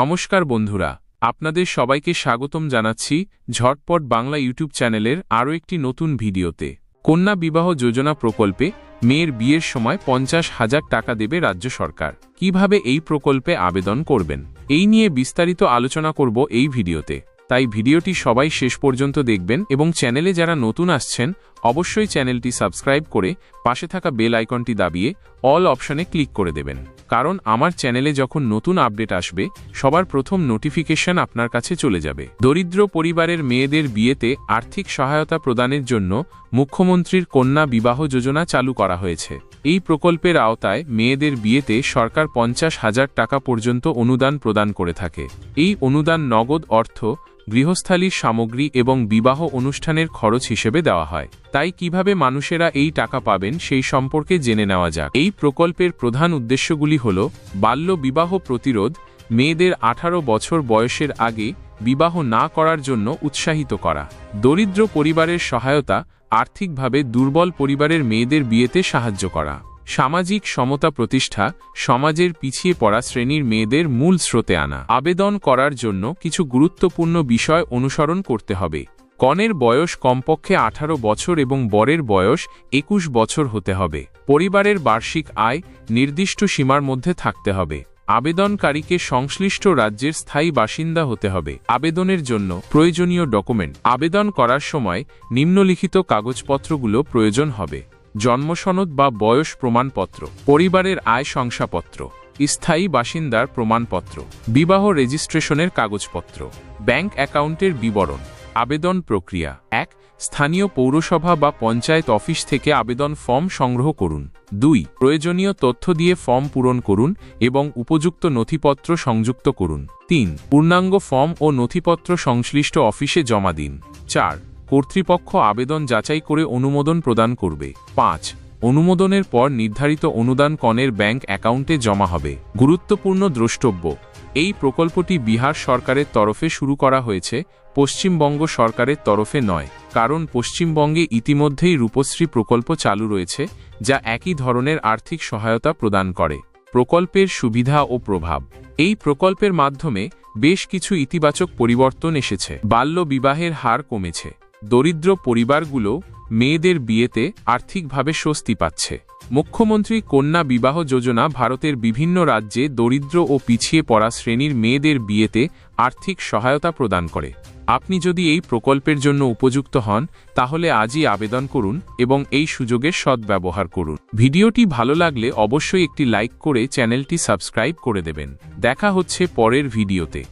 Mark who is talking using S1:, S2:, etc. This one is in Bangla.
S1: নমস্কার বন্ধুরা, আপনাদের সবাইকে স্বাগতম জানাচ্ছি ঝটপট বাংলা ইউটিউব চ্যানেলের আরও একটি নতুন ভিডিওতে। কন্যা বিবাহ যোজনা প্রকল্পে মেয়ের বিয়ের সময় পঞ্চাশ হাজার টাকা দেবে রাজ্য সরকার। কীভাবে এই প্রকল্পে আবেদন করবেন? এই নিয়ে বিস্তারিত আলোচনা করব এই ভিডিওতে। তাই ভিডিওটি সবাই শেষ পর্যন্ত দেখবেন এবং চ্যানেলে যারা নতুন আসছেন, অবশ্যই চ্যানেলটি সাবস্ক্রাইব করে পাশে থাকা বেল আইকনটি দাবিয়ে অল অপশনে ক্লিক করে দেবেন। কারণ আমার চ্যানেলে যখন নতুন আপডেট আসবে, সবার প্রথম নোটিফিকেশন আপনার কাছে চলে যাবে। দরিদ্র পরিবারের মেয়েদের বিয়েতে আর্থিক সহায়তা প্রদানের জন্য মুখ্যমন্ত্রীর কন্যা বিবাহ যোজনা চালু করা হয়েছে। এই প্রকল্পের আওতায় মেয়েদের বিয়েতে সরকার পঞ্চাশ হাজার টাকা পর্যন্ত অনুদান প্রদান করে থাকে। এই অনুদান নগদ অর্থ গৃহস্থালীর সামগ্রী এবং বিবাহ অনুষ্ঠানের খরচ হিসেবে দেওয়া হয়। তাই কীভাবে মানুষেরা এই টাকা পাবেন সেই সম্পর্কে জেনে নেওয়া যাক। এই প্রকল্পের প্রধান উদ্দেশ্যগুলি হল, বাল্য বিবাহ প্রতিরোধ, মেয়েদের আঠারো বছর বয়সের আগে বিবাহ না করার জন্য উৎসাহিত করা, দরিদ্র পরিবারের সহায়তা, আর্থিকভাবে দুর্বল পরিবারের মেয়েদের বিয়েতে সাহায্য করা। সামাজিক সমতা প্রতিষ্ঠা সমাজের পিছিয়ে পড়া শ্রেণির মেয়েদের মূল স্রোতে আনা। আবেদন করার জন্য কিছু গুরুত্বপূর্ণ বিষয় অনুসরণ করতে হবে। কনের বয়স কমপক্ষে আঠারো বছর এবং বরের বয়স একুশ বছর হতে হবে। পরিবারের বার্ষিক আয় নির্দিষ্ট সীমার মধ্যে থাকতে হবে। আবেদনকারীকে সংশ্লিষ্ট রাজ্যের স্থায়ী বাসিন্দা হতে হবে। আবেদনের জন্য প্রয়োজনীয় ডকুমেন্ট। আবেদন করার সময় নিম্নলিখিত কাগজপত্রগুলো প্রয়োজন হবে। জন্মসনদ বা বয়স প্রমাণপত্র, পরিবারের আয় শংসাপত্র, স্থায়ী বাসিন্দার প্রমাণপত্র, বিবাহ রেজিস্ট্রেশনের কাগজপত্র, ব্যাংক অ্যাকাউন্টের বিবরণ, আবেদন প্রক্রিয়া। এক, স্থানীয় পৌরসভা বা পঞ্চায়েত অফিস থেকে আবেদন ফর্ম সংগ্রহ করুন। দুই, প্রয়োজনীয় তথ্য দিয়ে ফর্ম পূরণ করুন এবং উপযুক্ত নথিপত্র সংযুক্ত করুন। তিন, পূর্ণাঙ্গ ফর্ম ও নথিপত্র সংশ্লিষ্ট অফিসে জমা দিন। চার কর্তৃপক্ষ আবেদন যাচাই করে অনুমোদন প্রদান করবে। পাঁচ, অনুমোদনের পর নির্ধারিত অনুদান কনের ব্যাংক অ্যাকাউন্টে জমা হবে। গুরুত্বপূর্ণ দ্রষ্টব্য, এই প্রকল্পটি বিহার সরকারের তরফে শুরু করা হয়েছে, পশ্চিমবঙ্গ সরকারের তরফে নয়, কারণ পশ্চিমবঙ্গে ইতিমধ্যেই রূপশ্রী প্রকল্প চালু রয়েছে, যা একই ধরনের আর্থিক সহায়তা প্রদান করে। প্রকল্পের সুবিধা ও প্রভাব, এই প্রকল্পের মাধ্যমে বেশ কিছু ইতিবাচক পরিবর্তন এসেছে। বাল্য বিবাহের হার কমেছে। দরিদ্র পরিবারগুলো মেয়েদের বিয়েতে আর্থিকভাবে স্বস্তি পাচ্ছে। মুখ্যমন্ত্রী কন্যা বিবাহ যোজনা ভারতের বিভিন্ন রাজ্যে দরিদ্র ও পিছিয়ে পড়া শ্রেণির মেয়েদের বিয়েতে আর্থিক সহায়তা প্রদান করে। আপনি যদি এই প্রকল্পের জন্য উপযুক্ত হন, তাহলে আজই আবেদন করুন এবং এই সুযোগের সদ্ব্যবহার করুন। ভিডিওটি ভালো লাগলে অবশ্যই একটি লাইক করে চ্যানেলটি সাবস্ক্রাইব করে দেবেন। দেখা হচ্ছে পরের ভিডিওতে।